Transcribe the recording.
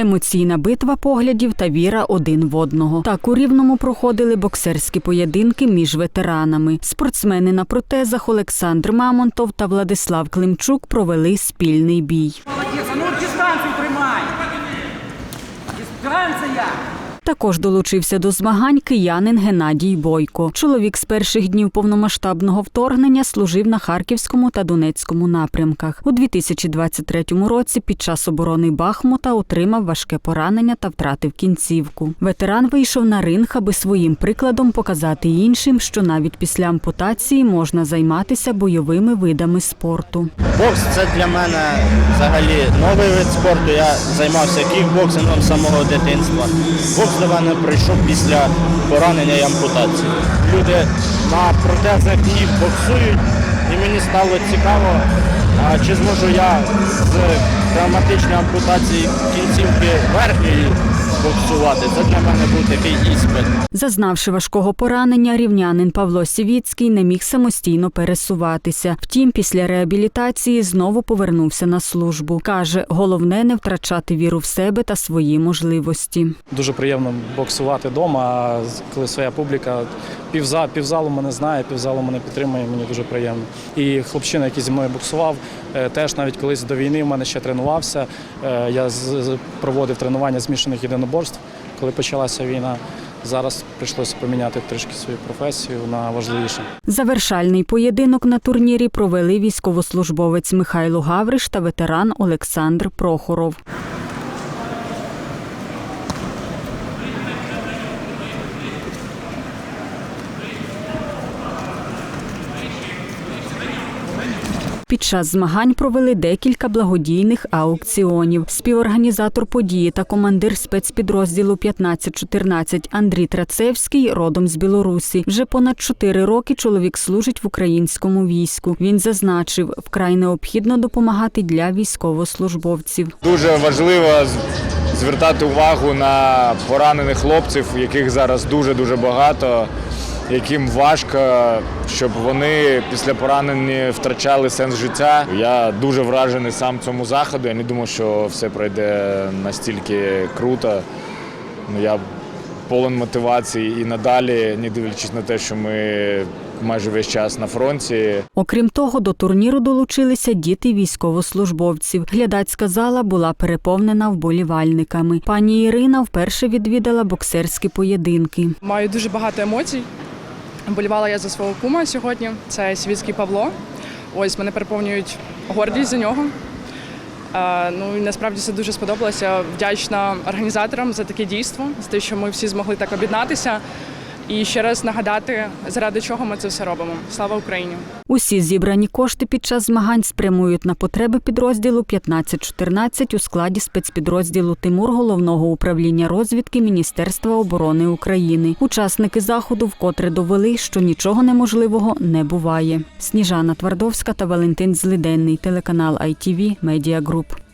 Емоційна битва поглядів та віра один в одного. Так у рівному проходили боксерські поєдинки між ветеранами. Спортсмени на протезах Олександр Мамонтов та Владислав Климчук провели спільний бій. Молодець, ну дистанцію тримай. Дистанція. Також долучився до змагань киянин Геннадій Бойко. Чоловік з перших днів повномасштабного вторгнення служив на Харківському та Донецькому напрямках. У 2023 році під час оборони Бахмута отримав важке поранення та втратив кінцівку. Ветеран вийшов на ринг, аби своїм прикладом показати іншим, що навіть після ампутації можна займатися бойовими видами спорту. Бокс це для мене взагалі новий вид спорту. Я займався кікбоксингом з самого дитинства. Бокс до мене прийшов після поранення і ампутації. Люди на протезах ніг боксують, і мені стало цікаво, чи зможу я з травматичної ампутації кінцівки верхньої боксувати. Це для мене був такий іспит. Зазнавши важкого поранення, рівнянин Павло Сівіцький не міг самостійно пересуватися. Втім, після реабілітації знову повернувся на службу. Каже, головне не втрачати віру в себе та свої можливості. Дуже приємно боксувати вдома, коли своя публіка. Півза, півзалу мене знає, півзалу мене підтримує, мені дуже приємно. І хлопчина, який зі мною боксував, е, теж навіть колись до війни в мене ще тренувався. Е, Я проводив тренування змішаних єдиноборств, коли почалася війна. Зараз прийшлося поміняти трішки свою професію на важливіше. Завершальний поєдинок на турнірі провели військовослужбовець Михайло Гавриш та ветеран Олександр Прохоров. Під час змагань провели декілька благодійних аукціонів. Співорганізатор події та командир спецпідрозділу 1514 Андрій Трацевський родом з Білорусі. Вже понад чотири роки чоловік служить в українському війську. Він зазначив, вкрай необхідно допомагати для військовослужбовців. Дуже важливо звертати увагу на поранених хлопців, яких зараз дуже дуже багато, яким важко, щоб вони після поранення втрачали сенс життя. Я дуже вражений сам цьому заходу. Я не думав, що все пройде настільки круто. Ну, Я повен мотивації і надалі, не дивлячись на те, що ми майже весь час на фронті. Окрім того, до турніру долучилися діти військовослужбовців. Глядацька зала була переповнена вболівальниками. Пані Ірина вперше відвідала боксерські поєдинки. Маю дуже багато емоцій. Болівала я за свого кума сьогодні. Це світський Павло. Ось мене переповнюють гордість за нього. Е, ну і насправді це дуже сподобалося. Вдячна організаторам за таке дійство, за те, що ми всі змогли так об'єднатися. І ще раз нагадати, заради чого ми це все робимо. Слава Україні! Усі зібрані кошти під час змагань спрямують на потреби підрозділу 1514 у складі спецпідрозділу Тимур головного управління розвідки Міністерства оборони України. Учасники заходу вкотре довели, що нічого неможливого не буває. Сніжана Твардовська та Валентин Злиденний, телеканал ITV Media Group.